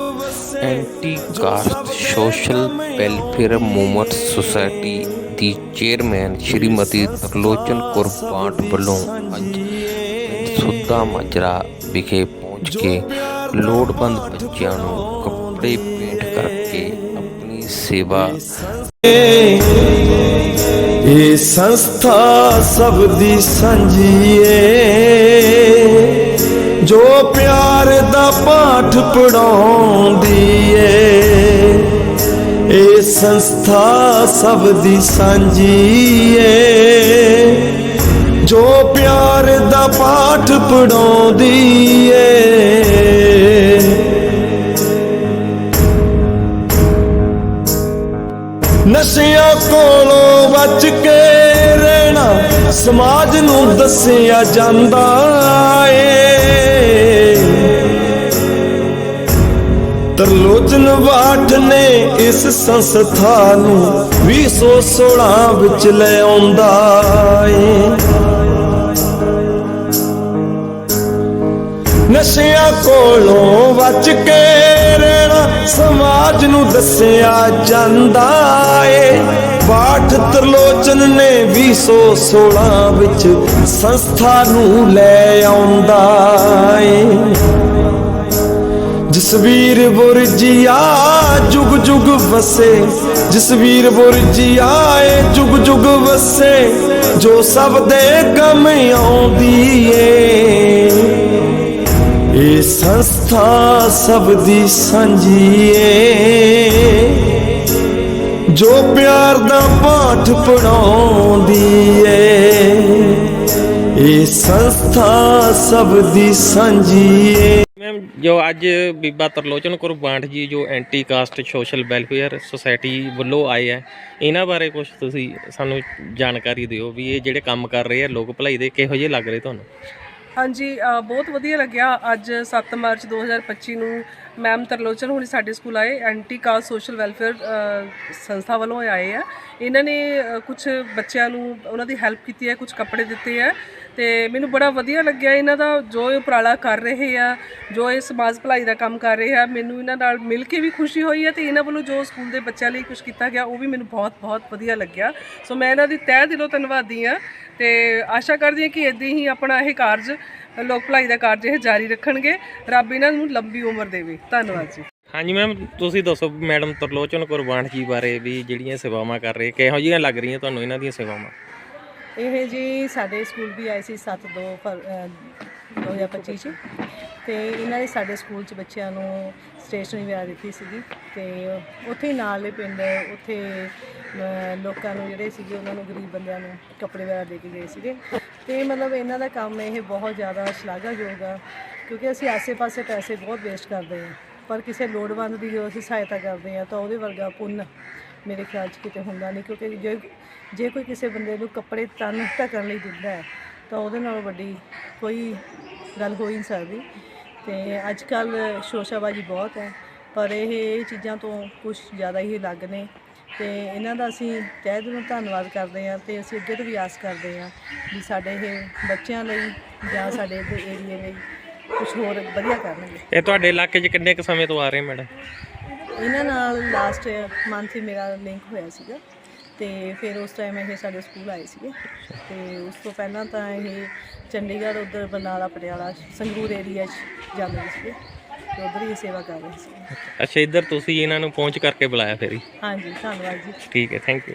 Anti caste social welfare movement society ਦੀ chairman Shrimati Tarlochan Kaur Bant ਵੱਲੋਂ ਅੱਜ ਪਿੰਡ ਸੁੱਦਾ ਮਾਜਰਾ ਵਿਖੇ ਪਹੁੰਚ ਕੇ ਲੋੜਵੰਦ ਬੱਚਿਆਂ ਨੂੰ ਕੱਪੜੇ ਭੇਟ ਕਰਕੇ ਆਪਣੀ ਸੇਵਾ ਇਹ ਸੰਸਥਾ ਸਭ ਦੀ ਸਾਂਝੀ ਏ। ਜੋ ਪਿਆਰ ਦਾ ਪਾਠ ਪੜਾਉਂਦੀ ਏ, ਇਹ ਸੰਸਥਾ ਸਭ ਦੀ ਸਾਂਝੀ ਏ। ਜੋ ਪਿਆਰ ਦਾ ਪਾਠ ਪੜਾਉਂਦੀ ਏ, ਨਸ਼ਿਆਂ ਕੋਲੋਂ ਬਚ ਕੇ ਰਹਿਣਾ ਸਮਾਜ ਨੂੰ ਦੱਸਿਆ ਜਾਂਦਾ ਏ। ਤਰਲੋਚਨ ਬਾਠ ਨੇ ਇਸ ਸੰਸਥਾ ਨੂੰ 2016 ਵਿੱਚ ਲੈ ਆਉਂਦਾ ਏ। ਨਸ਼ਿਆਂ ਕੋਲੋਂ ਬਚ ਕੇ ਰਹਿਣਾ ਸਮਾਜ ਨੂੰ ਦੱਸਿਆ ਜਾਂਦਾ ਏ। ਬਾਠ ਤਰਲੋਚਨ ਨੇ 2016 ਵਿੱਚ ਸੰਸਥਾ ਨੂੰ ਲੈ ਆਉਂਦਾ ਏ। ਜਸਵੀਰ ਬੁਰਜੀਆ ਜੁਗ ਜੁਗ ਵਸੇ ਜਸਵੀਰ ਬੁਰਜੀਆ ਏ ਜੁਗ ਜੁਗ ਵਸੇ, ਜੋ ਸਭ ਦੇ ਗਮ ਆਉਂਦੀ ਏ। ਇਹ ਸੰਸਥਾ ਸਭ ਦੀ ਸਾਂਝੀ ਏ। ਜੋ ਪਿਆਰ ਦਾ ਪਾਠ ਪੜਾਉਂਦੀ ਏ, ਇਹ ਸੰਸਥਾ ਸਭ ਦੀ ਸਾਂਝੀ ਏ। ਮੈਮ ਜੋ ਅੱਜ ਬੀਬਾ ਤਰਲੋਚਨ ਕੌਰ ਬਾਂਠ ਜੀ, ਜੋ anti caste social welfare society ਵੱਲੋਂ ਆਏ ਆ, ਇਹਨਾਂ ਬਾਰੇ ਕੁਝ ਤੁਸੀਂ ਸਾਨੂੰ ਜਾਣਕਾਰੀ ਦਿਓ ਵੀ ਇਹ ਜਿਹੜੇ ਕੰਮ ਕਰ ਰਹੇ ਆ, ਲੋਕ ਭਲਾਈ ਦੇ ਕਿਹੋ ਜਿਹੇ ਲੱਗ ਰਹੇ ਤੁਹਾਨੂੰ? ਹਾਂਜੀ ਬਹੁਤ ਵਧੀਆ ਲੱਗਿਆ ਅੱਜ 7 ਮਾਰਚ 2025 ਨੂੰ ਮੈਮ ਤਰਲੋਚਨ ਹੁਣੀ ਸਾਡੇ ਸਕੂਲ ਆਏ, ਐਂਟੀ ਕਾਸਟ ਸੋਸ਼ਲ ਵੈਲਫੇਅਰ ਸੰਸਥਾ ਵੱਲੋਂ ਆਏ ਆ। ਇਹਨਾਂ ਨੇ ਕੁਝ ਬੱਚਿਆਂ ਨੂੰ, ਉਹਨਾਂ ਦੀ ਹੈਲਪ ਕੀਤੀ ਹੈ ਕੁਝ ਕੱਪੜੇ ਦਿੱਤੇ ਆ ਤੇ ਮੈਨੂੰ ਬੜਾ ਵਧੀਆ ਲੱਗਿਆ। ਇਹਨਾਂ ਦਾ ਜੋ ਇਹ ਉਪਰਾਲਾ ਕਰ ਰਹੇ ਆ, ਜੋ ਇਹ ਸਮਾਜ ਭਲਾਈ ਦਾ ਕੰਮ ਕਰ ਰਹੇ ਆ, ਮੈਨੂੰ ਇਹਨਾਂ ਨਾਲ ਮਿਲ ਕੇ ਵੀ ਖੁਸ਼ੀ ਹੋਈ ਹੈ ਤੇ ਇਹਨਾਂ ਵੱਲੋਂ ਜੋ ਸਕੂਲ ਦੇ ਬੱਚਿਆਂ ਲਈ ਕੁਝ ਕੀਤਾ ਗਿਆ, ਉਹ ਵੀ ਮੈਨੂੰ ਬਹੁਤ ਬਹੁਤ ਵਧੀਆ ਲੱਗਿਆ। ਸੋ ਮੈਂ ਇਹਨਾਂ ਦੀ ਤਹਿ ਦਿਲੋਂ ਧੰਨਵਾਦੀ ਆ ਤੇ ਆਸ਼ਾ ਕਰਦੀ ਹਾਂ ਕਿ ਇਦਾਂ ਹੀ ਆਪਣਾ ਇਹ ਕਾਰਜ, ਲੋਕ ਭਲਾਈ ਦਾ ਕਾਰਜ ਇਹ ਜਾਰੀ ਰੱਖਣਗੇ। ਰੱਬ ਇਹਨਾਂ ਨੂੰ ਲੰਬੀ ਉਮਰ ਦੇਵੇ। ਧੰਨਵਾਦ ਜੀ। ਹਾਂਜੀ ਮੈਮ, ਤੁਸੀਂ ਦੱਸੋ ਮੈਡਮ ਤਰਲੋਚਨ ਕੌਰ ਬਾਂਟ ਜੀ ਬਾਰੇ ਵੀ ਜਿਹੜੀਆਂ ਸੇਵਾਵਾਂ ਕਰ ਰਹੇ, ਕਿਹੋ ਜਿਹੀਆਂ ਲੱਗ ਰਹੀਆਂ ਤੁਹਾਨੂੰ ਇਹਨਾਂ ਦੀਆਂ ਸੇਵਾਵਾਂ? ਇਹ ਜੀ ਸਾਡੇ ਸਕੂਲ ਵੀ ਆਏ ਸੀ 7 2 ਫਰ ਅ, 2025 ਚ। ਤੇ ਇਹਨਾਂ ਨੇ ਸਾਡੇ ਸਕੂਲ ਚ ਬੱਚਿਆਂ ਨੂੰ ਸਟੇਸ਼ਨਰੀ ਵਗੈਰਾ ਦਿੱਤੀ ਸੀਗੀ। ਤੇ ਉੱਥੇ ਨਾਲ ਦੇ ਪਿੰਡ ਉੱਥੇ ਲੋਕਾਂ ਨੂੰ ਜਿਹੜੇ ਸੀਗੇ ਉਹਨਾਂ ਨੂੰ ਗਰੀਬ ਬੰਦਿਆਂ ਨੂੰ ਕੱਪੜੇ ਵਗੈਰਾ ਦੇ ਕੇ ਗਏ ਸੀਗੇ। ਤੇ ਮਤਲਬ ਇਹਨਾਂ ਦਾ ਕੰਮ ਇਹ ਬਹੁਤ ਜ਼ਿਆਦਾ ਸ਼ਲਾਘਾਯੋਗ ਆ ਕਿਉਂਕਿ ਅਸੀਂ ਆਸੇ-ਪਾਸੇ ਪੈਸੇ ਬਹੁਤ ਵੇਸਟ ਕਰਦੇ ਹਾਂ ਪਰ ਕਿਸੇ ਲੋੜਵੰਦ ਦੀ ਜਦੋਂ ਅਸੀਂ ਸਹਾਇਤਾ ਕਰਦੇ ਹਾਂ ਤਾਂ ਉਹਦੇ ਵਰਗਾ ਪੁੰਨ ਮੇਰੇ ਖਿਆਲ 'ਚ ਕਿਤੇ ਹੁੰਦਾ ਨਹੀਂ, ਕਿਉਂਕਿ ਜੇ ਜੇ ਕੋਈ ਕਿਸੇ ਬੰਦੇ ਨੂੰ ਕੱਪੜੇ ਤਨ ਢੱਕਣ ਲਈ ਦਿੰਦਾ ਹੈ, ਤਾਂ ਉਹਦੇ ਨਾਲੋਂ ਵੱਡੀ ਕੋਈ ਗੱਲ ਹੋ ਹੀ ਨਹੀਂ ਸਕਦੀ। ਤੇ ਅੱਜ ਕੱਲ ਸ਼ੋਸ਼ਾਬਾਜੀ ਬਹੁਤ ਹੈ, ਪਰ ਇਹ ਇਹ ਚੀਜ਼ਾਂ ਤੋਂ ਕੁਝ ਜ਼ਿਆਦਾ ਹੀ ਅਲੱਗ ਨੇ। ਤੇ ਇਹਨਾਂ ਦਾ ਅਸੀਂ ਤਹਿ ਦਿਲੋਂ ਧੰਨਵਾਦ ਕਰਦੇ ਹਾਂ ਤੇ ਅਸੀਂ ਅੱਗੇ ਤੋਂ ਵੀ ਆਸ ਕਰਦੇ ਹਾਂ ਵੀ ਸਾਡੇ ਇਹ ਬੱਚਿਆਂ ਲਈ ਜਾਂ ਸਾਡੇ ਏਰੀਏ ਲਈ ਕੁਝ ਹੋਰ ਵਧੀਆ ਕਰਨਗੇ। ਇਹ ਤੁਹਾਡੇ ਇਲਾਕੇ 'ਚ ਕਿੰਨੇ ਕੁ ਸਮੇਂ ਤੋਂ ਆ ਰਹੇ ਮੈਡਮ? ਇਹਨਾਂ ਨਾਲ ਲਾਸਟ ਮੰਥ ਹੀ ਮੇਰਾ ਲਿੰਕ ਹੋਇਆ ਸੀਗਾ ਤੇ ਫਿਰ ਉਸ ਟਾਈਮ ਇਹ ਸਾਡੇ ਸਕੂਲ ਆਏ ਸੀਗੇ ਤੇ ਉਸ ਤੋਂ ਪਹਿਲਾਂ ਤਾਂ ਇਹ ਚੰਡੀਗੜ੍ਹ ਉਧਰ ਬਰਨਾਲਾ ਪਟਿਆਲਾ ਸੰਗਰੂਰ ਏਰੀਆ 'ਚ ਜਾਂਦੇ ਸੀਗੇ ਤੇ ਉਧਰ ਹੀ ਸੇਵਾ ਕਰ ਰਹੇ ਸੀ ਅੱਛਾ ਇੱਧਰ ਤੁਸੀਂ ਇਹਨਾਂ ਨੂੰ ਪਹੁੰਚ ਕਰਕੇ ਬੁਲਾਇਆ ਫਿਰ ਹਾਂਜੀ ਧੰਨਵਾਦ ਜੀ। ਠੀਕ ਹੈ ਥੈਂਕ ਯੂ